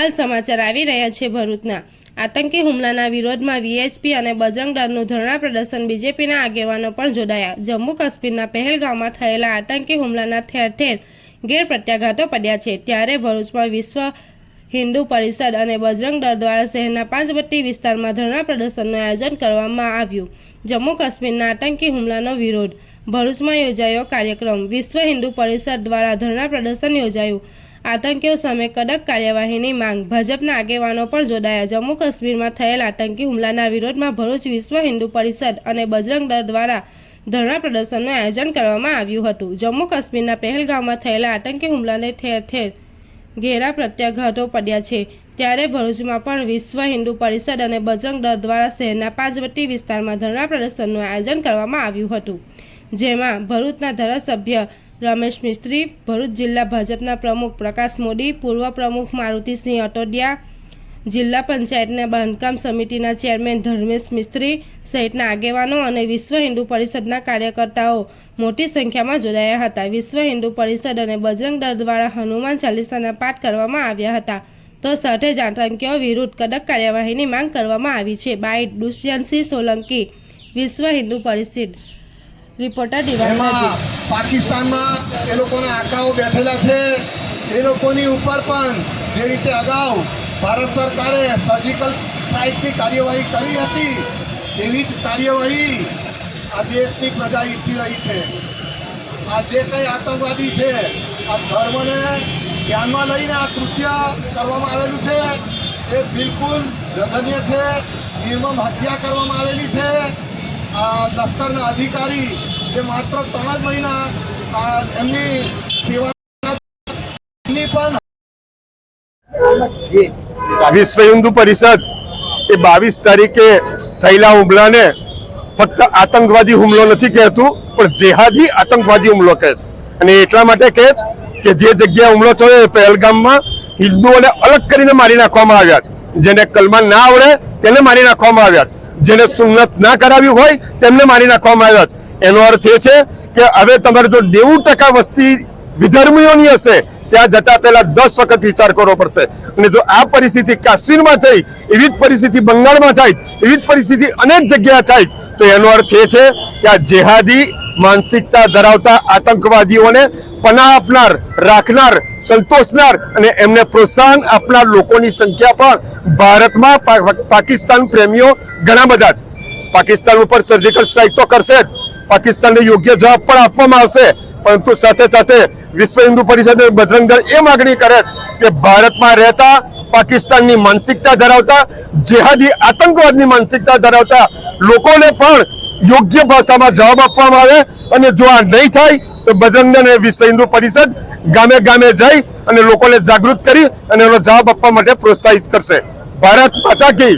હાલ સમાચાર આવી રહ્યા છે ભરૂચના. આતંકી હુમલાના વિરોધમાં વીએચપી અને બજરંગ દળનું ધરણા પ્રદર્શન બીજેપીના આગેવાનો પણ જોડાયા. જમ્મુ કાશ્મીરના પહેલગામમાં થયેલા આતંકી હુમલાના ઠેર ઠેર ગેરપ્રત્યાઘાતો પડ્યા છે. ત્યારે ભરૂચમાં વિશ્વ હિન્દુ પરિષદ અને બજરંગ દળ દ્વારા શહેરના પાંચબત્તી વિસ્તારમાં ધરણા પ્રદર્શનનું આયોજન કરવામાં આવ્યું. જમ્મુ કાશ્મીરના આતંકી હુમલાનો વિરોધ. ભરૂચમાં યોજાયો કાર્યક્રમ. વિશ્વ હિન્દુ પરિષદ દ્વારા ધરણા પ્રદર્શન યોજાયું. આતંકીઓ સામે કડક કાર્યવાહીની માંગ. ભાજપના આગેવાનો પણ જોડાયા. જમ્મુ કાશ્મીરમાં થયેલ આતંકી હુમલાના વિરોધમાં ભરૂચ વિશ્વ હિન્દુ પરિષદ અને બજરંગ દળ દ્વારા ધરણા પ્રદર્શનનું આયોજન કરવામાં આવ્યું હતું. જમ્મુ કાશ્મીરના પહેલગામમાં થયેલા આતંકી હુમલાને ઠેર ઠેર ઘેરા પ્રત્યાઘાતો પડ્યા છે. ત્યારે ભરૂચમાં પણ વિશ્વ હિન્દુ પરિષદ અને બજરંગ દળ દ્વારા શહેરના પાંચવટી વિસ્તારમાં ધરણા પ્રદર્શનનું આયોજન કરવામાં આવ્યું હતું. જેમાં ભરૂચના ધારાસભ્ય રમેશ મિસ્ત્રી, ભરૂચ જિલ્લા ભાજપના પ્રમુખ પ્રકાશ મોદી, પૂર્વ પ્રમુખ મારુતિસિંહ અટોડિયા, જિલ્લા પંચાયતના બાંધકામ સમિતિના ચેરમેન ધર્મેશ મિસ્ત્રી સહિતના આગેવાનો અને વિશ્વ હિન્દુ પરિષદના કાર્યકર્તાઓ મોટી સંખ્યામાં જોડાયા હતા. વિશ્વ હિન્દુ પરિષદ અને બજરંગ દળ દ્વારા હનુમાન ચાલીસાના પાઠ કરવામાં આવ્યા હતા. તો સાથે જ આતંકીઓ વિરુદ્ધ કડક કાર્યવાહીની માંગ કરવામાં આવી છે. બાઇટ દુષ્યંતસિંહ સોલંકી, વિશ્વ હિન્દુ પરિષદ રિપોર્ટર દિવાલ પાકિસ્તાનમાં એ લોકોના આકાઓ બેઠેલા છે. એ લોકોની ઉપર પણ જે રીતે અગાઉ ભારત સરકારે સર્જિકલ સ્ટ્રાઇકની કાર્યવાહી કરી હતી એવી જ કાર્યવાહી આ દેશની પ્રજા ઈચ્છી રહી છે. આ જે કંઈ આતંકવાદી છે આ ધર્મને ધ્યાનમાં લઈને આ કૃત્ય કરવામાં આવેલું છે. એ બિલકુલ જઘન્ય છે. નિર્મમ હત્યા કરવામાં આવેલી છે. લશ્કરના અધિકારી જે માત્ર ત્રણ જ મહિના એમની સેવા પણ વિશ્વ હિન્દુ પરિષદ એ બાવીસ તારીખે થયેલા હુમલાને ફક્ત આતંકવાદી હુમલો નથી કહેતું, પણ જેહાદી આતંકવાદી હુમલો કહે છે. અને એટલા માટે કહે છે કે જે જગ્યાએ હુમલો થયો એ પહેલગામમાં હિન્દુઓને અલગ કરીને મારી નાખવામાં આવ્યા છે. જેને કલમા ના આવડે તેને મારી નાખવામાં આવ્યા છે. જેને સુન્નત ના કરાવી હોય તેમને મારી નાખવામાં આવ્યા છે. એનો અર્થ એ છે કે હવે તમારે જો નેવું ટકા વસ્તી વિધર્મીઓની હશે, ત્યાં જતા પહેલા દસ વખત વિચાર કરવો પડશે. અને જો આ પરિસ્થિતિ કાશ્મીરમાં થઈ, એવી જ પરિસ્થિતિ બંગાળમાં થાય, એવી જ પરિસ્થિતિ અનેક જગ્યાએ થાય, તો એનો અર્થ એ છે કે આ જેહાદી માનસિકતા ધરાવતા આતંકવાદીઓને પનાહ આપનાર, રાખનાર, સંતોષનાર અને એમને પ્રોત્સાહન આપનાર લોકોની સંખ્યા પણ ભારતમાં પાકિસ્તાન પ્રેમીઓ ઘણા બધા છે પાકિસ્તાન ઉપર સર્જિકલ સ્ટ્રાઇક તો કરશે જ. પાકિસ્તાનને યોગ્ય જવાબ પણ આપવામાં આવશે. પરંતુ સાથે સાથે વિશ્વ હિન્દુ પરિષદ બજરંગ એ માગણી કરે કે ભારતમાં રહેતા પાકિસ્તાનની માનસિકતા ધરાવતા જેહાદી આતંકવાદની માનસિકતા ધરાવતા લોકોને પણ યોગ્ય ભાષામાં જવાબ આપવામાં આવે અને જો આ નહીં થાય, તો બજરંગ દળ અને વિશ્વ હિન્દુ પરિષદ ગામે ગામે જઈ અને લોકોને જાગૃત કરી અને એનો જવાબ આપવા માટે પ્રોત્સાહિત કરશે. ભારત માતા કી.